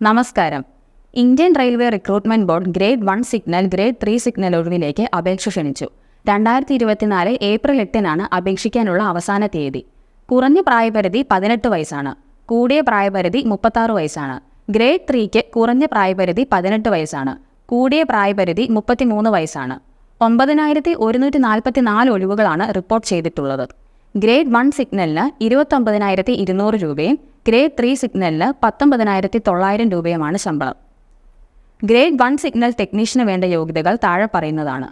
നമസ്കാരം. Indian railway recruitment board grade one signal grade three signal ഒഴിവിലേക്ക് അപേക്ഷ ക്ഷണിച്ചു. രണ്ടായിരത്തി ഇരുപത്തിനാല് ഏപ്രിൽ എട്ടിനാണ് അപേക്ഷിക്കാനുള്ള അവസാന തീയതി. കുറഞ്ഞ പ്രായപരിധി പതിനെട്ട് വയസ്സാണ്. കൂടിയ പ്രായപരിധി മുപ്പത്താറ് വയസ്സാണ്. ഗ്രേഡ് ത്രീക്ക് കുറഞ്ഞ പ്രായപരിധി പതിനെട്ട് വയസ്സാണ്. കൂടിയ പ്രായപരിധി മുപ്പത്തിമൂന്ന് വയസ്സാണ്. ഒമ്പതിനായിരത്തി ഒരുന്നൂറ്റി നാൽപ്പത്തി നാല് ഒഴിവുകളാണ് റിപ്പോർട്ട് ചെയ്തിട്ടുള്ളത്. ഗ്രേഡ് വൺ സിഗ്നലിന് ഇരുപത്തൊമ്പതിനായിരത്തി ഇരുന്നൂറ് രൂപയും ഗ്രേഡ് ത്രീ സിഗ്നലിന് പത്തൊമ്പതിനായിരത്തി തൊള്ളായിരം രൂപയുമാണ് ശമ്പളം. ഗ്രേഡ് വൺ സിഗ്നൽ ടെക്നീഷ്യന് വേണ്ട യോഗ്യതകൾ താഴെ പറയുന്നതാണ്.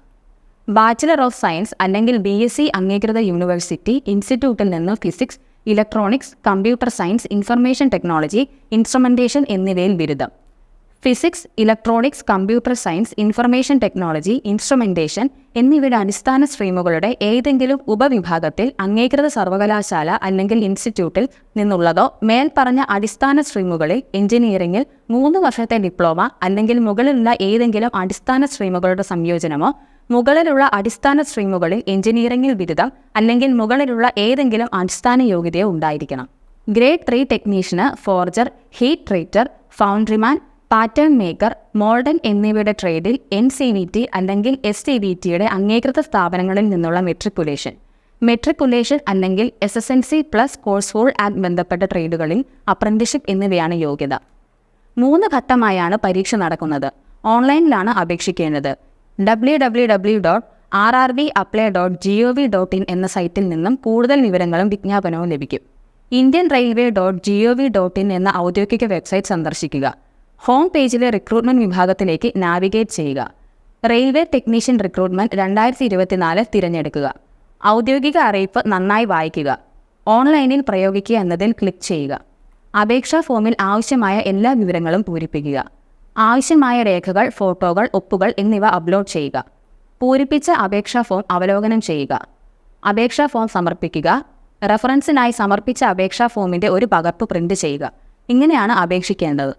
ബാച്ചിലർ ഓഫ് സയൻസ് അല്ലെങ്കിൽ ബി എസ് സി അംഗീകൃത യൂണിവേഴ്സിറ്റി ഇൻസ്റ്റിറ്റ്യൂട്ടിൽ നിന്ന് physics electronics computer science information technology instrumentation എന്നിവയിൽ ബിരുദം. Physics electronics computer science information technology instrumentation എന്നിവയുടെ അടിസ്ഥാന സ്ട്രീമുകളുടെ ഏതെങ്കിലും ഉപവിഭാഗത്തിൽ അംഗീകൃത സർവകലാശാല അല്ലെങ്കിൽ ഇൻസ്റ്റിറ്റ്യൂട്ടിൽ നിന്നുള്ളതോ മേൽപ്പറഞ്ഞ അടിസ്ഥാന സ്ട്രീമുകളിൽ എഞ്ചിനീയറിംഗിൽ മൂന്ന് വർഷത്തെ ഡിപ്ലോമ അല്ലെങ്കിൽ മുകളിലുള്ള ഏതെങ്കിലും അടിസ്ഥാന സ്ട്രീമുകളുടെ സംയോജനമോ മുകളിലുള്ള അടിസ്ഥാന സ്ട്രീമുകളിൽ എഞ്ചിനീയറിംഗിൽ ബിരുദം അല്ലെങ്കിൽ മുകളിലുള്ള ഏതെങ്കിലും അടിസ്ഥാന യോഗ്യതയോ ഉണ്ടായിരിക്കണം. Grade three ടെക്നീഷ്യന് forger heat treater foundryman pattern maker moulder എന്നിവയുടെ ട്രേഡിൽ എൻ സി വി ടി അല്ലെങ്കിൽ എസ് ടി വി ടിയുടെ അംഗീകൃത സ്ഥാപനങ്ങളിൽ നിന്നുള്ള മെട്രിക്കുലേഷൻ. മെട്രിക്കുലേഷൻ അല്ലെങ്കിൽ S S N C plus course whole act ബന്ധപ്പെട്ട ട്രേഡുകളിൽ അപ്രന്റിഷിപ്പ് എന്നിവയാണ് യോഗ്യത. മൂന്ന് ഘട്ടമായാണ് പരീക്ഷ നടക്കുന്നത്. ഓൺലൈനിലാണ് അപേക്ഷിക്കേണ്ടത്. W W W dot R R B apply dot G O V dot in എന്ന സൈറ്റിൽ നിന്നും കൂടുതൽ വിവരങ്ങളും വിജ്ഞാപനവും ലഭിക്കും. Indian railway dot G O V dot in എന്ന ഔദ്യോഗിക വെബ്സൈറ്റ് സന്ദർശിക്കുക. ഹോം പേജിലെ റിക്രൂട്ട്മെന്റ് വിഭാഗത്തിലേക്ക് നാവിഗേറ്റ് ചെയ്യുക. റെയിൽവേ ടെക്നീഷ്യൻ റിക്രൂട്ട്മെന്റ് രണ്ടായിരത്തി ഇരുപത്തിനാല് തിരഞ്ഞെടുക്കുക. ഔദ്യോഗിക അറിയിപ്പ് നന്നായി വായിക്കുക. ഓൺലൈനിൽ പ്രയോഗിക്കുക എന്നതിൽ ക്ലിക്ക് ചെയ്യുക. അപേക്ഷാ ഫോമിൽ ആവശ്യമായ എല്ലാ വിവരങ്ങളും പൂരിപ്പിക്കുക. ആവശ്യമായ രേഖകൾ ഫോട്ടോകൾ ഒപ്പുകൾ എന്നിവ അപ്ലോഡ് ചെയ്യുക. പൂരിപ്പിച്ച അപേക്ഷാ ഫോം അവലോകനം ചെയ്യുക. അപേക്ഷാ ഫോം സമർപ്പിക്കുക. റഫറൻസിനായി സമർപ്പിച്ച അപേക്ഷാ ഫോമിന്റെ ഒരു പകർപ്പ് പ്രിന്റ് ചെയ്യുക. ഇങ്ങനെയാണ് അപേക്ഷിക്കേണ്ടത്.